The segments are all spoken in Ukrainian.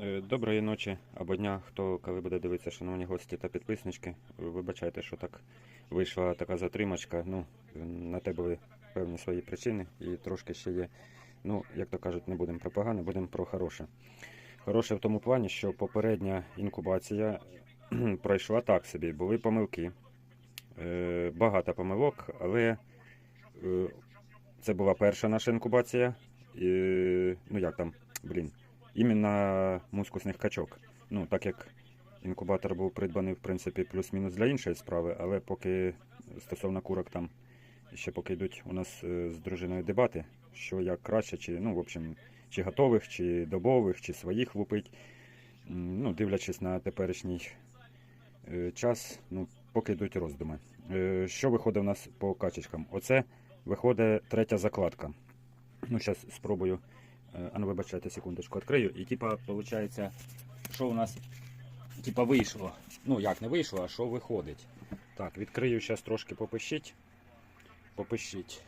Е, Доброї ночі або дня, хто коли буде дивитися, шановні гості та підписнички. Вибачайте, що так вийшла така затримочка. Ну, на те були певні свої причини і трошки ще є. Ну, як то кажуть, не будемо про погане, будемо про хороше. Хороше в тому плані, що попередня інкубація пройшла так собі. Були помилки. Е, Багато помилок, але е, це була перша наша інкубація. Ну як там, блін, іменно мускусних качок. Ну, так як інкубатор був придбаний, в принципі, плюс-мінус для іншої справи, але поки стосовно курок там ще поки йдуть у нас е, з дружиною дебати, що як краще, чи, ну, в общем, чи готових, чи добових, чи своїх лупить. Ну, дивлячись на теперішній е, час, ну, поки йдуть роздуми. Е, Що виходить у нас по качечкам? Оце виходить третя закладка. Ну, зараз спробую. Е, А ну, вибачайте, секундочку, відкрию. І типа, виходить, що у нас типа вийшло. Ну, як не вийшло, а що виходить. Так, відкрию зараз трошки попищить. Попищить.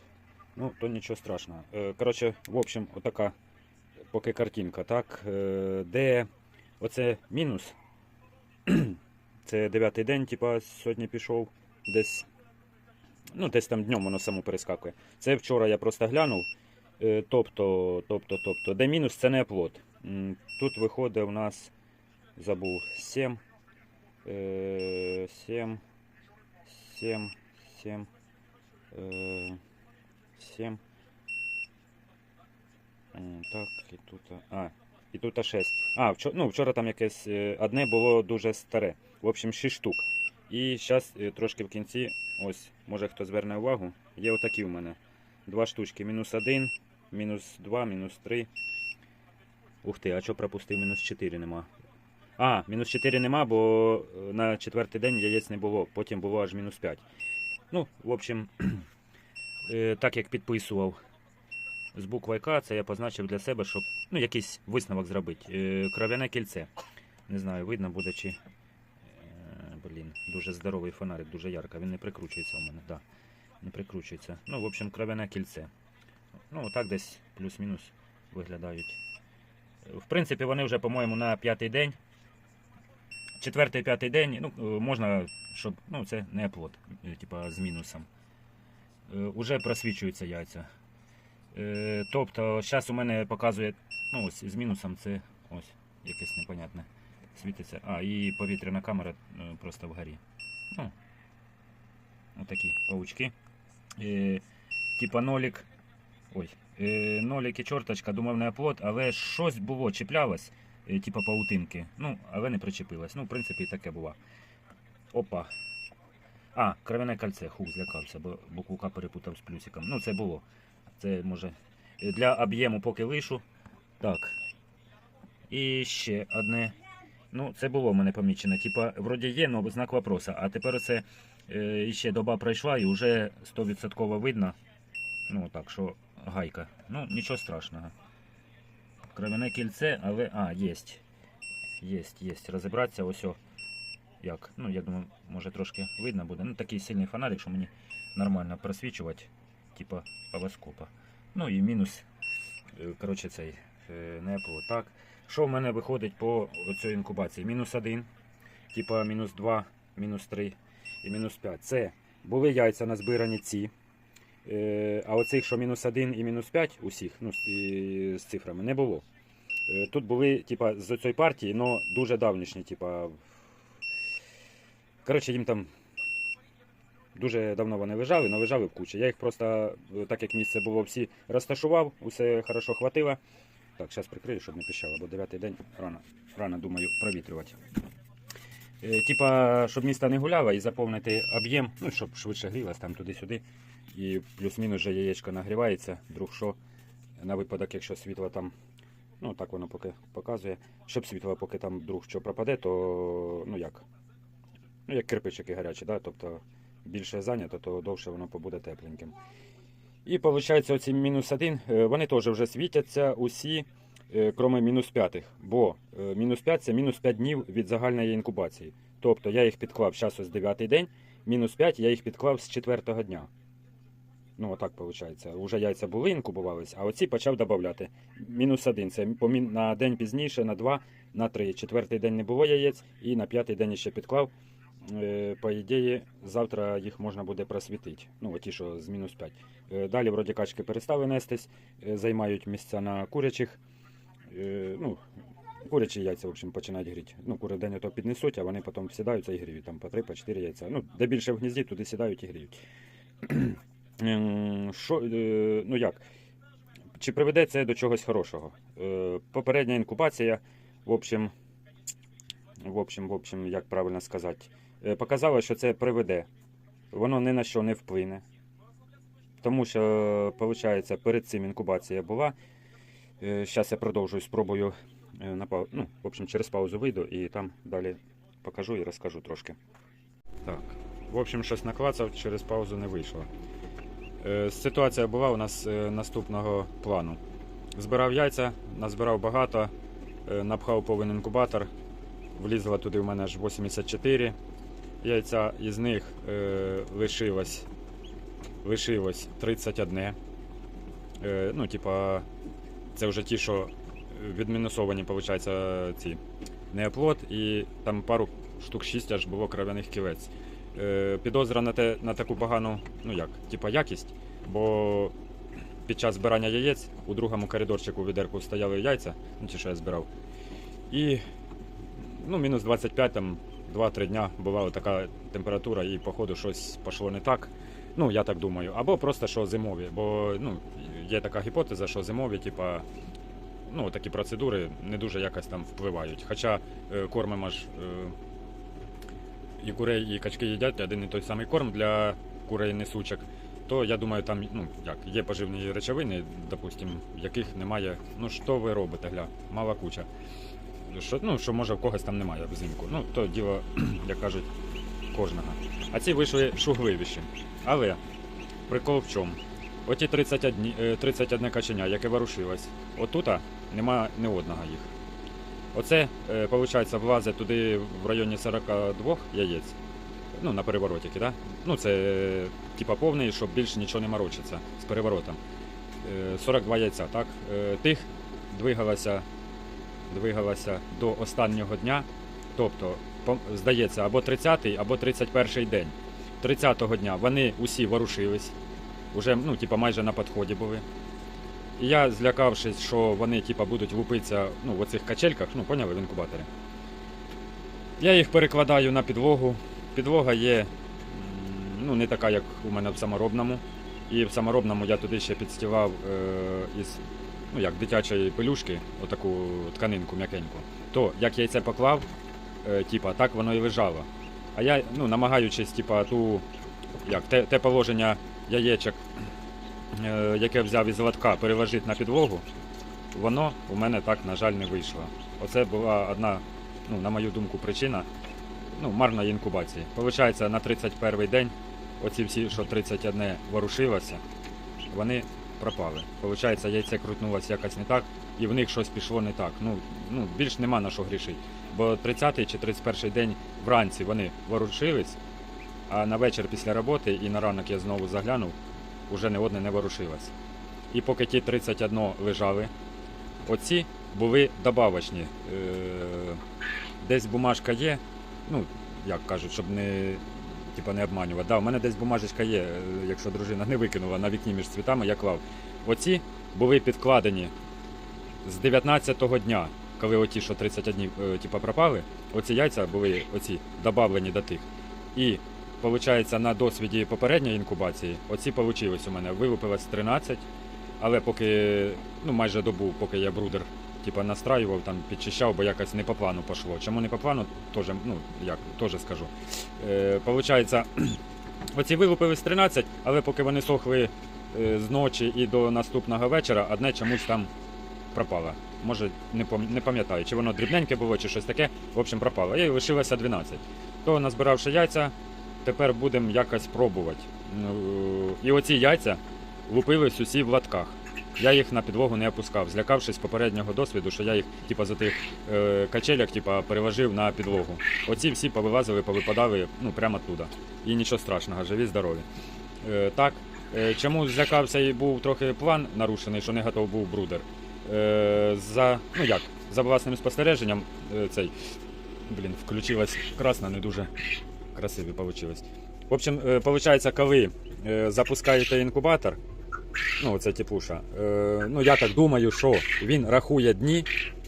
Ну, то нічого страшного. Е, Коротше, в общем, отака поки картинка, так. Е, Де оце мінус. Це дев'ятий день, типа, сьогодні пішов десь. Ну, десь там днем воно само перескакує. Це вчора я просто глянув. Е, Тобто, тобто, тобто, де мінус це не оплот. Тут виходить у нас, забув, 7, 7, 7, 7, 7. Так, і тут. А, і тут 6. А, вчора, ну, вчора там якесь е, одне було дуже старе. В общем, 6 штук. І зараз трошки в кінці, ось, може хто зверне увагу, є отакі у мене. Два штучки. Мінус 1, мінус 2, мінус 3. Ух ти, а що пропустив? Мінус 4 нема. А, мінус 4 нема, бо е, на четвертий день яєць не було, потім було аж мінус 5. Ну, в общем, е, так як підписував з буквою К, це я позначив для себе, щоб ну, якийсь висновок зробити. Е, Кров'яне кільце. Не знаю, видно буде чи. Блін, дуже здоровий фонарик, дуже ярко. Він не прикручується у мене, да. Не прикручується. Ну, в общем, кров'яне кільце. Ну, отак десь плюс-мінус виглядають. В принципі, вони вже, по-моєму, на п'ятий день. Четвертий, п'ятий день, ну, е, можна, щоб. Ну, це не оплот, е, типа з мінусом. Е, Уже просвічуються яйця. Тобто, зараз у мене показує, ну, ось з мінусом це ось якесь непонятне. Світиться. А, і повітряна камера просто вгорі. Ну, отакі паучки. Е, типа нолік. Ой. Е, нолік і чорточка, думав не оплот, але щось було, чіплялось, е, типа паутинки. Ну, але не причепилось. Ну, в принципі, і таке було. Опа. А, кровяне кольце, хух, злякався, бо букву К перепутав з плюсиком. Ну, це було. Це може. е, Для об'єму поки лишу. Так. І ще одне. Ну, це було в мене помічено. Типа, вроді є, але знак вопроса. А тепер це е, ще доба пройшла і вже 100% видно. Ну, так, що гайка. Ну, нічого страшного. Кровяне кільце, але. А, єсть. Єсть, єсть. Розібратися, ось о. Як? Ну, я думаю, може трошки видно буде. Ну, такий сильний фонарик, що мені нормально просвічувати, типа павоскопа. Ну і мінус. е, Коротше, цей е. Так. Що в мене виходить по цій інкубації? Мінус 1, типа мінус 2, мінус 3 і мінус 5. Це були яйця назбирані ці. Е, А оцих, що мінус 1 і мінус 5 усіх, ну, з, цифрами, не було. Е, Тут були, типа, з цієї партії, але дуже давнішні, типа. Коротше, їм там дуже давно вони лежали, але лежали в кучі. Я їх просто, е, так як місце було, всі розташував, усе хорошо хватило. Так, зараз прикрию, щоб не піщало, бо дев'ятий день рано, рано думаю, провітрювати. Е, Типа, щоб місто не гуляло і заповнити об'єм, ну, щоб швидше грілось там туди-сюди. І плюс-мінус вже яєчко нагрівається, вдруг що, на випадок, якщо світло там, ну так воно поки показує, щоб світло поки там вдруг що пропаде, то ну як? Ну, як кирпичики гарячі, да? тобто більше зайнято, то довше воно побуде тепленьким. І виходить, оці мінус 1, вони теж вже світяться усі, е, кроме мінус 5. Бо е, мінус 5 це мінус 5 днів від загальної інкубації. Тобто я їх підклав зараз ось 9 день, мінус 5 я їх підклав з 4 дня. Ну, отак виходить. Уже яйця були, інкубувались, а оці почав додати. Мінус один. Це на день пізніше, на два, на три. Четвертий день не було яєць, і на п'ятий день ще підклав. Е, По ідеї, завтра їх можна буде просвітити. Ну, оті, що з мінус 5. Е, Далі вроді качки перестали нестись, займають місця на курячих. Е, Ну, курячі яйця, в общем, починають гріти. Ну, кури день ото піднесуть, а вони потім сідаються і гріють. Там по 3, по 4 яйця. Ну, де більше в гнізді, туди сідають і гріють. Ем, Що, е, ну як? Чи приведе це до чогось хорошого? Е, Попередня інкубація, в общем, в общем, в общем, як правильно сказати, показала, що це приведе. Воно ні на що не вплине. Тому що, виходить, перед цим інкубація була. Зараз я продовжую, спробую е, на ну, в общем, через паузу вийду і там далі покажу і розкажу трошки. Так. В общем, щось наклацав, через паузу не вийшло. Е, Ситуація була у нас е, наступного плану. Збирав яйця, назбирав багато, е, напхав повен інкубатор, влізло туди в мене аж 84 яйця, із них е, лишилось, лишилось 31. Е, ну, типа, це вже ті, що відмінусовані, виходить, ці неоплод, і там пару штук 6 аж було кров'яних кілець. Е, підозра на, те, на таку погану, ну як, типа якість, бо під час збирання яєць у другому коридорчику в відерку стояли яйця, ну ті, що я збирав. І ну, мінус 25, там 2-3 дня була така температура, і походу щось пішло не так. Ну, я так думаю. Або просто що зимові, бо ну, є така гіпотеза, що зимові, типа, ну, такі процедури не дуже якось там впливають. Хоча е, кормимо ж е, і курей, і качки їдять один і той самий корм для курей несучок, то я думаю, там ну, як, є поживні речовини, допустим, яких немає. Ну, що ви робите, гля, мала куча. Що, ну, що може в когось там немає взимку. Ну, то діло, як кажуть, кожного. А ці вийшли шугливіші. Але прикол в чому? Оті 31, е, 31 каченя, яке ворушилось, отута нема ні одного їх. Оце, виходить, влазить туди в районі 42 яєць. Ну, на переворотики, да? Ну, це е, типа повний, щоб більше нічого не морочиться з переворотом. Е, 42 яйця, так? Е, Тих двигалося, двигалося до останнього дня. Тобто, здається, або 30-й, або 31-й день. 30-го дня вони усі ворушились, уже ну, типа, майже на підході були. І я, злякавшись, що вони типа, будуть лупитися ну, в оцих качельках, ну, поняли, в інкубаторі. Я їх перекладаю на підлогу. Підлога є ну, не така, як у мене в саморобному. І в саморобному я туди ще підстилав е, із ну, як дитячої пелюшки, отаку тканинку м'якеньку. То як яйце поклав, е, типа, так воно і лежало. А я, ну, намагаючись, типа, ту, як, те, те положення яєчок, е, яке взяв із лотка, переложити на підлогу, воно у мене так, на жаль, не вийшло. Оце була одна, ну, на мою думку, причина ну, марної інкубації. Получається, на 31 день оці всі, що 31 ворушилося, вони пропали. Получається, яйце крутнулося якось не так, і в них щось пішло не так. Ну, ну більш нема на що грішити. Бо 30 чи 31 день вранці вони ворушились, а на вечір після роботи і на ранок я знову заглянув, уже не одне не ворушилось. І поки ті 31 лежали, оці були добавочні. Е, десь бумажка є, ну, як кажуть, щоб не, типа, не обманювати. Да, у мене десь бумажечка є, е, якщо дружина не викинула на вікні між цвітами, я клав. Оці були підкладені з 19-го дня, коли оті, що 31 е, типа, пропали, оці яйця були оці добавлені до тих. І виходить, на досвіді попередньої інкубації, оці вийшли у мене. Вилупилось 13, але поки, ну майже добу, поки я брудер типа настраював, там підчищав, бо якось не по плану пішло. Чому не по плану, теж, ну, як, теж скажу. Е, Получається, оці вилупились 13, але поки вони сохли е, з ночі і до наступного вечора, одне чомусь там пропало. Може, не пам'ятаю, чи воно дрібненьке було, чи щось таке. В общем, пропало. І лишилося 12. То назбиравши яйця, тепер будемо якось пробувати. Ну, І оці яйця лупились усі в латках. Я їх на підлогу не опускав, злякавшись попереднього досвіду, що я їх типа, за тих е, качелях типа, переложив на підлогу. Оці всі повилазили, повипадали ну, прямо туди. І нічого страшного, живі, здорові. Е, так, Е, Чому злякався і був трохи план нарушений, що не готов був брудер? Е, За, ну як, за власним спостереженням е, цей, блін, включилась красна, не дуже красиві получилось. В общем, е, получається, коли е, запускаєте інкубатор, ну це типуша, е, ну я так думаю, що він рахує дні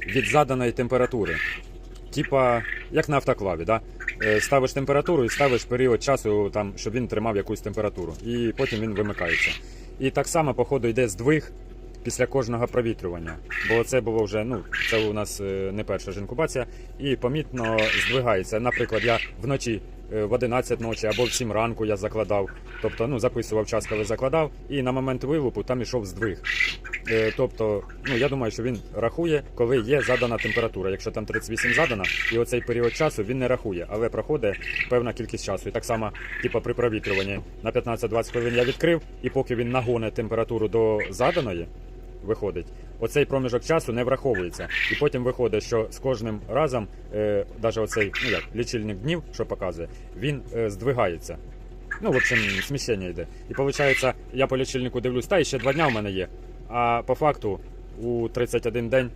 від заданої температури. Типа, як на автоклаві, да? Е, ставиш температуру і ставиш період часу, там, щоб він тримав якусь температуру. І потім він вимикається. І так само, походу, йде здвиг після кожного провітрювання. Бо це було вже, ну, це у нас е, не перша ж інкубація, і помітно здвигається. Наприклад, я вночі е, в 11 ночі або в 7 ранку я закладав, тобто ну, записував час, коли закладав, і на момент вилупу там ішов здвиг. Е, Тобто, ну я думаю, що він рахує, коли є задана температура. Якщо там 38 задана, і оцей період часу він не рахує, але проходить певна кількість часу. І так само, типу, при провітрюванні на 15-20 хвилин я відкрив, і поки він нагоне температуру до заданої, виходить, оцей проміжок часу не враховується. І потім виходить, що з кожним разом, е, навіть оцей ну як, лічильник днів, що показує, він е, здвигається. Ну, в общем, сміщення йде. І виходить, я по лічильнику дивлюсь, та і ще два дня в мене є. А по факту у 31 день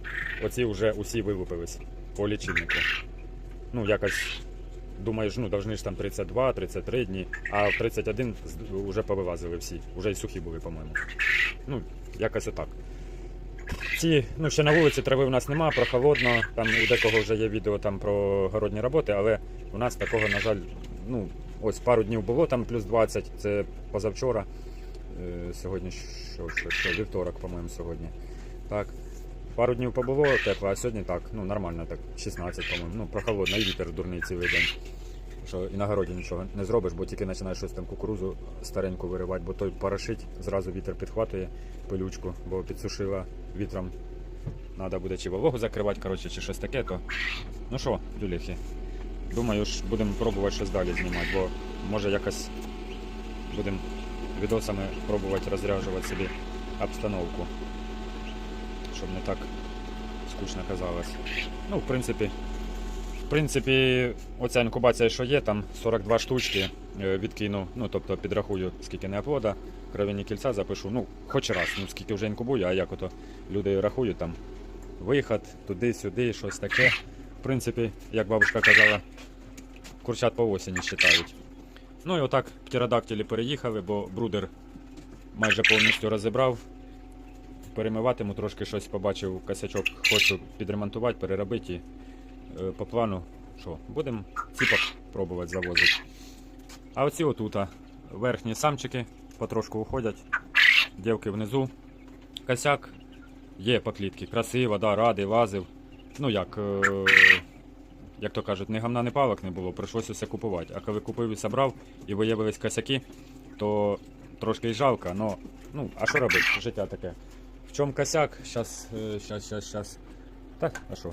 оці вже усі вилупились по лічильнику. Ну, якось думаєш, ну, должны ж там 32-33 дні, а в 31 вже повилазили всі. Вже й сухі були, по-моєму. Ну, якось отак. Ці, ну, ще на вулиці трави в нас нема, прохолодно. Там у декого вже є відео там про городні роботи, але у нас такого, на жаль, ну, ось пару днів було там плюс 20, це позавчора. Е, Сьогодні що, що, що, вівторок, по-моєму, сьогодні. Так. Пару днів побуло тепло, а сьогодні так, ну нормально, так, 16, по-моєму. Ну, прохолодно, і вітер дурний цілий день. Що і на городі нічого не зробиш, бо тільки починаєш щось там кукурузу стареньку виривати, бо той порошить, зразу вітер підхватує пилючку, бо підсушила вітром. Треба буде чи вологу закривати, коротше, чи щось таке, то. Ну що, дюліхи. Думаю, ж будемо пробувати щось далі знімати, бо може якось будемо відосами пробувати розряджувати собі обстановку, щоб не так скучно казалось. Ну, в принципі, в принципі, оця інкубація, що є, там 42 штучки е, відкину, ну тобто підрахую, скільки неоплода, кров'яні кільця запишу. Ну, хоч раз, ну скільки вже інкубую, а як ото люди рахують там виход, туди-сюди, щось таке. В принципі, як бабушка казала, курчат по осені вважають. Ну і отак птеродактилі переїхали, бо брудер майже повністю розібрав. Перемиватиму трошки щось побачив, косячок хочу підремонтувати, переробити. Е, по плану, що, будемо ціпок пробувати завозити. А оці отута верхні самчики потрошку уходять, дівки внизу. Косяк є по клітці, красиво, да, радий, лазив. Ну як, е, як то кажуть, ні гамна, ні палок не було, прийшлося все купувати. А коли купив і собрав і виявились косяки, то трошки й жалко, но, ну, а що робити? Життя таке. В чому косяк? Е, щас, щас, щас. Так, а що?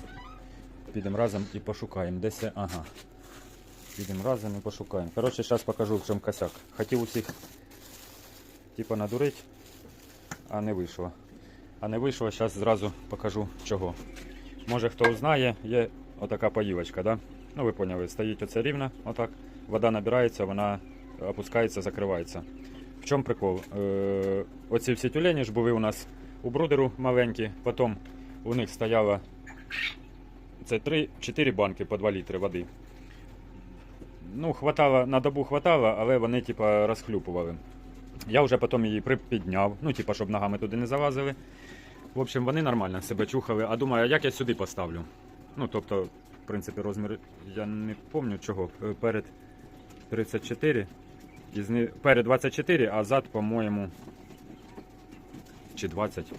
Підемо разом і пошукаємо. Десь, ага. Підемо разом і пошукаємо. Коротше, зараз покажу, в чому косяк. Хотів усіх, типа, надурити, а не вийшло. А не вийшло, зараз зразу покажу чого. Може хто знає, є отака поїлочка, да? Ну ви поняли, стоїть оце рівно, отак. Вода набирається, вона опускається, закривається. В чому прикол? Е, оці всі тюлені ж були у нас у брудеру маленькі, потім у них стояло це 3-4 банки по 2 літри води. Ну, хватало, на добу хватало, але вони типа розхлюпували. Я вже потім її припідняв, ну, типа, щоб ногами туди не залазили. В общем, вони нормально себе чухали. А думаю, як я сюди поставлю? Ну, тобто, в принципі, розмір, я не пам'ятаю чого. Е, Перед 34, перед 24, а зад, по-моєму, чи 20,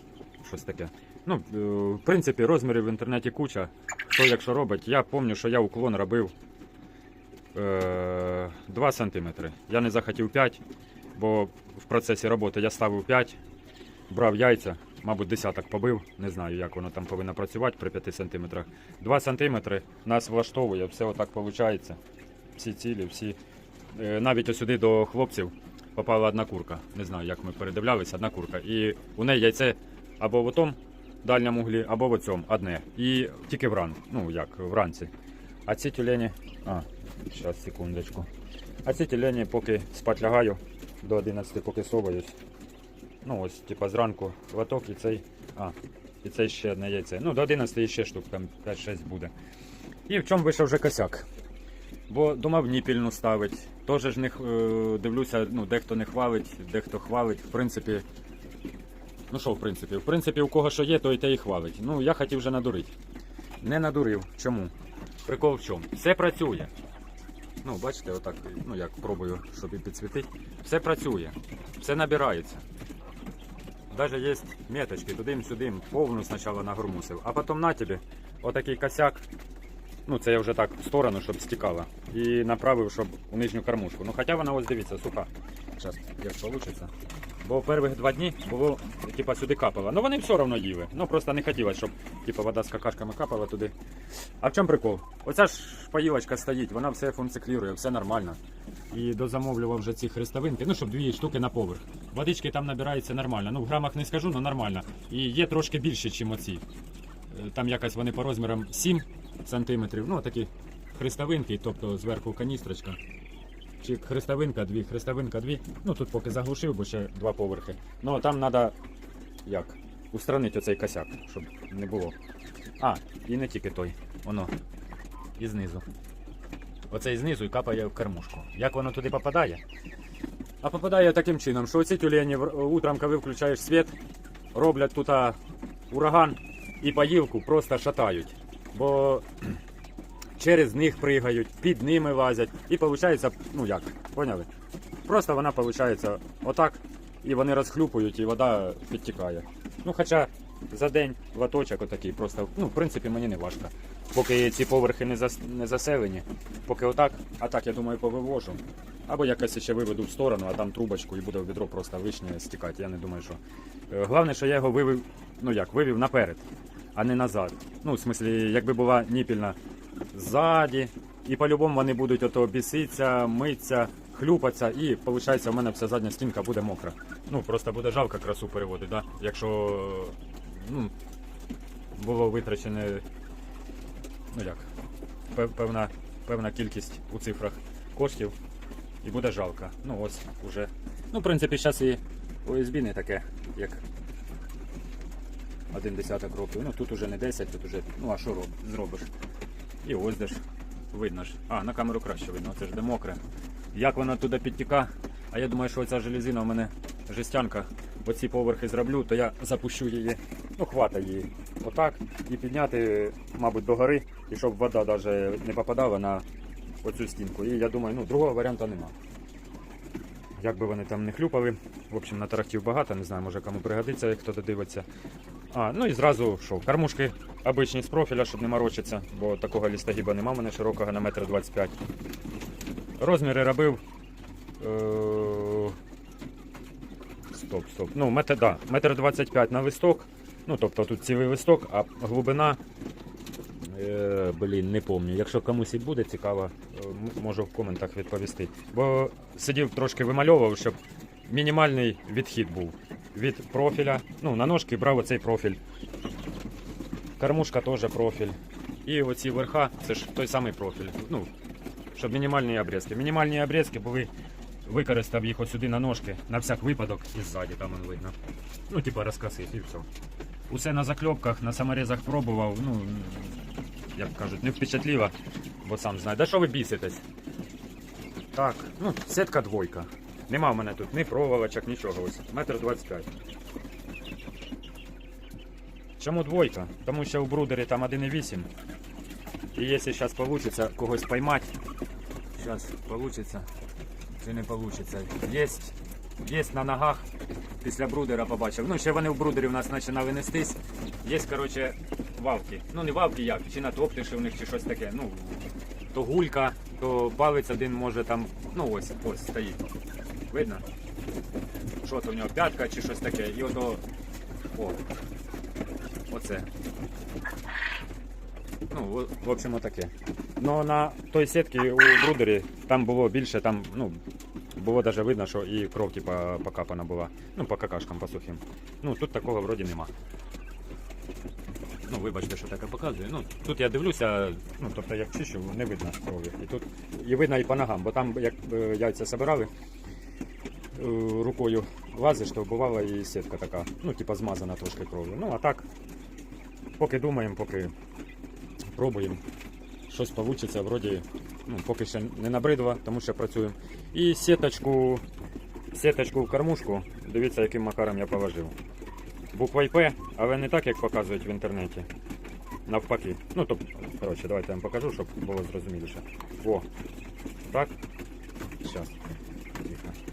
щось таке. Ну, е, в принципі, розмірів в інтернеті куча. Хто якщо робить, я пам'ятаю, що я уклон робив е, 2 см. Я не захотів 5, бо в процесі роботи я ставив 5, брав яйця, мабуть, десяток побив. Не знаю, як воно там повинно працювати при 5 см. 2 см нас влаштовує, все отак виходить. Всі цілі, всі. Е, навіть сюди до хлопців попала одна курка. Не знаю, як ми передивлялися, одна курка. І у неї яйце або в тому дальньому углі, або в цьому одне. І тільки вран, ну як, вранці. А ці тюлені. А, зараз, секундочку. А ці тюлені поки спать лягаю до 11, поки соваюсь. Ну ось, типа зранку лоток і цей. А, і цей ще одне яйце. Ну, до 11 ще штук, там 5-6 буде. І в чому вийшов вже косяк? Бо думав ніпільну ставить. Теж ж не е, дивлюся, ну, дехто не хвалить, дехто хвалить. В принципі. Ну що, в принципі? В принципі, у кого що є, то і те і хвалить. Ну, я хотів вже надурити. Не надурив. Чому? Прикол в чому? Все працює. Ну, бачите, отак, ну як пробую, щоб підсвітити. Все працює, все набирається. Даже є меточки, туди-сюди, повну спочатку нагормусив, а потім на тобі отакий косяк. Ну, це я вже так в сторону, щоб стікало. І направив, щоб у нижню кормушку. Ну, хоча вона ось дивіться, суха. Зараз, як вийде. Бо перших два дні було, типа, сюди капало. Ну вони все одно їли. Ну просто не хотілося, щоб типа, вода з какашками капала туди. А в чому прикол? Оця ж поїлочка стоїть, вона все функціонує, все нормально. І дозамовлював вже ці хрестовинки, ну щоб дві штуки на поверх. Водички там набирається нормально. Ну в грамах не скажу, але нормально. І є трошки більше, ніж оці. Е, Там якось вони по розмірам 7 сантиметрів. Ну такі хрестовинки, тобто зверху каністрочка. Чи хрестовинка, дві, хрестовинка, дві. Ну тут поки заглушив, бо ще два поверхи. Ну там треба як? Устранити оцей косяк, щоб не було. А, і не тільки той. Воно. І знизу. Оцей знизу і капає в кормушку. Як воно туди попадає? А попадає таким чином, що оці тюлені утром, коли включаєш світ, роблять тут ураган і поїлку просто шатають. Бо через них пригають, під ними лазять. І виходить, ну як, поняли? Просто вона виходить отак, і вони розхлюпують, і вода підтікає. Ну, хоча за день латочок отакий, просто, ну, в принципі, мені не важко. Поки ці поверхи не, зас, не заселені, поки отак, а так, я думаю, повивожу. Або якось ще виведу в сторону, а там трубочку і буде в відро просто вишнє стікати. Я не думаю, що. Е, Головне, що я його вивів, ну як, вивів наперед, а не назад. Ну, в смислі, якби була ніпільна ззаді, і по-любому вони будуть ото біситися, митися, хлюпатися, і виходить, у мене вся задня стінка буде мокра. Ну, просто буде жалко красу переводити, да? якщо ну, було витрачене, ну як, певна, певна кількість у цифрах коштів, і буде жалко. Ну ось уже. Ну, в принципі, зараз і OSB не таке, як один десяток років. Ну тут уже не 10, тут уже, ну а що роб, зробиш? І ось де ж видно ж. А, на камеру краще видно, це ж де мокре. Як воно туди підтіка? А я думаю, що оця железина у мене жестянка. Оці поверхи зроблю, то я запущу її, ну хвата її. Отак. І підняти, мабуть, до гори, і щоб вода навіть не попадала на оцю стінку. І я думаю, ну другого варіанту нема. Як би вони там не хлюпали. В общем, на тарахтів багато, не знаю, може кому пригодиться, як хто додивиться. А, ну і зразу що, кормушки обичні з профіля, щоб не морочитися, бо такого лістогіба нема, мене широкого на метр 25. Розміри робив. Е... Стоп, стоп. Ну, метр, да, метр 25 на листок. Ну, тобто тут цілий листок, а глибина. Е, блін, не пам'ятаю. Якщо комусь і буде цікаво, е, можу в коментах відповісти. Бо сидів трошки вимальовував, щоб мінімальний відхід був від профіля. Ну, на ножки брав оцей профіль. Кормушка теж профіль. І оці верха, це ж той самий профіль. Ну, щоб мінімальні обрізки. Мінімальні обрізки були, використав їх ось сюди на ножки, на всяк випадок і ззаді там он видно. Ну, типа розкосив і все. Усе на закльопках, на саморізах пробував, ну, як кажуть, не впечатліло, бо сам знаю. Да що ви біситесь? Так, ну, сетка двойка. Нема в мене тут ні проволочок, нічого. Ось метр 25. Чому двойка? Тому що у брудері там 1,8. І якщо зараз вийде когось поймати, зараз вийде чи не вийде. Є, є на ногах, після брудера побачив. Ну, ще вони в брудері у нас починали нестись. Є, коротше, вавки. Ну не вавки як, чи натоптиші у них, чи щось таке. Ну, то гулька, то палець один може там, ну ось, ось стоїть. Видно? Що то в нього п'ятка чи щось таке. І ото. О. Оце. Ну, в- общем, отаке. Ну на той сітці у брудері там було більше, там, ну, було навіть видно, що і кров типа покапана була. Ну, по какашкам, по сухим. Ну, тут такого вроді нема. Ну, вибачте, що таке показую. Ну, тут я дивлюся, ну, тобто як чищу, не видно крові. І тут і видно і по ногам, бо там, як е, яйця собирали, е, рукою лазиш, то бувала і сітка така, ну, типа змазана трошки кров'ю. Ну, а так, поки думаємо, поки пробуємо, щось вийде, вроді, ну, поки ще не набридло, тому що працюємо. І сіточку, сіточку в кормушку, дивіться, яким макаром я положив. Буква П, але не так, як показують в інтернеті. Навпаки. Ну, тобто, коротше, давайте я вам покажу, щоб було зрозуміліше. О, так. Зараз.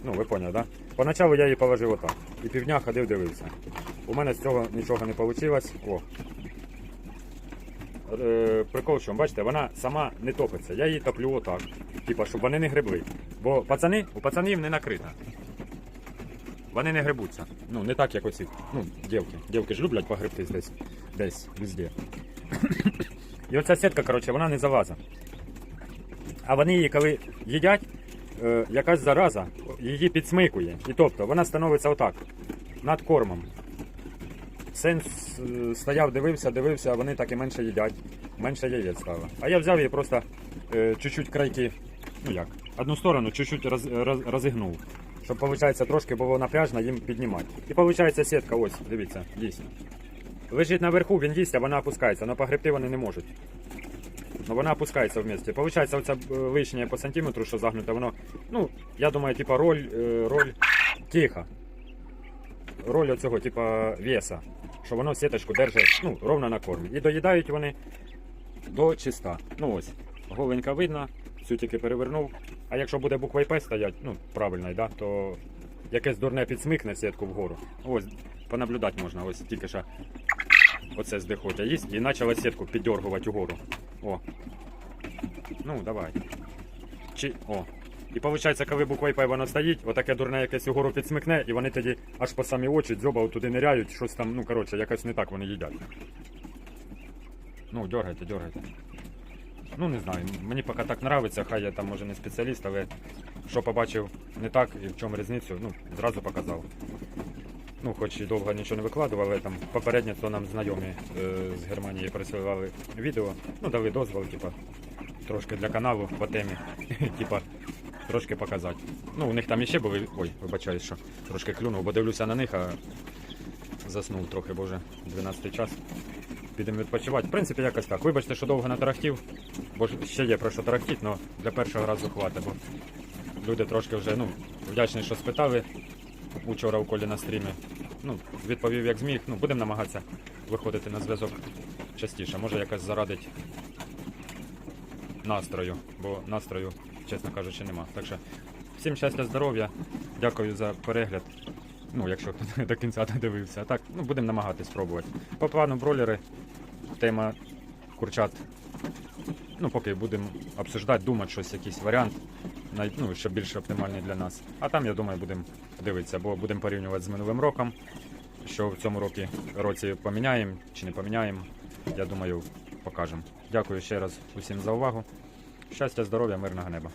Ну, ви поняли? Да? Поначалу я її положив отак. І півдня ходив, дивився. У мене з цього нічого не вийшло. О. Е, прикол чому, бачите, вона сама не топиться. Я її топлю отак. Типа, щоб вони не гребли. Бо пацани, у пацанів не накрита. Вони не грибуться. Ну, не так, як оці. Ну, дівки. Дівки ж люблять погребтись десь. Десь, везде. І оця сітка, коротше, вона не залазить. А вони її, коли їдять, е, якась зараза її підсмикує. І тобто вона становиться отак, над кормом. Сенс е, стояв, дивився, дивився, вони так і менше їдять. Менше яєць стало. А я взяв її просто е, чуть-чуть крайки, ну як, одну сторону чуть-чуть роз, роз, розігнув. Щоб, виходить, трошки було напряжно їм піднімати. І виходить сітка, ось, дивіться, дійсно. Лежить наверху, він їсть, а вона опускається, але погребти вони не можуть. Вона опускається в місці. Получається, оця е, лишнє по сантиметру, що загнуте, воно, ну, я думаю, типа роль, е, роль тихо. Роль оцього, типа, веса. Що воно сіточку держить ну, ровно на кормі. І доїдають вони до чиста. Ну ось, голенька видно, всю тільки перевернув. А якщо буде буква П стоять, ну, правильно, да, то якесь дурне підсмикне сітку вгору. Ось, понаблюдати можна, ось тільки що оце здихотя їсть і почала сітку піддергувати угору. О. Ну, давай. Чи. О. І виходить, коли буква П вона стоїть, отаке дурне якесь угору підсмикне, і вони тоді аж по самі очі дзьоба туди ниряють, щось там, ну коротше, якось не так вони їдять. Ну, дергайте, дергайте. Ну, не знаю, мені поки так нравиться, хай я там може не спеціаліст, але що побачив не так і в чому різницю, ну, зразу показав. Ну, хоч і довго нічого не викладував, але там попередньо то нам знайомі е, з Германії присилали відео, ну, дали дозвол, типа, трошки для каналу по темі, типа, трошки показати. Ну, у них там іще були. Ой, вибачаюсь, що трошки клюнув, бо дивлюся на них, а заснув трохи, бо вже 12 час. Підемо відпочивати. В принципі, якось так. Вибачте, що довго натарахтів, бо ще є про що тарахтіти, але для першого разу хватить, бо люди трошки вже ну, вдячні, що спитали учора у колі на стрімі. Ну, відповів як зміг. Ну, будемо намагатися виходити на зв'язок частіше. Може якось зарадить настрою, бо настрою, чесно кажучи, нема. Так що всім щастя, здоров'я. Дякую за перегляд. Ну, якщо хто до кінця додивився. Так, ну, будемо намагатись спробувати. По плану бролери, тема курчат. Ну, поки будемо обсуждати, думати щось, якийсь варіант, ну, що більш оптимальний для нас. А там, я думаю, будемо дивитися, бо будемо порівнювати з минулим роком. Що в цьому році, році поміняємо чи не поміняємо, я думаю, покажемо. Дякую ще раз усім за увагу. Щастя, здоров'я, мирного неба.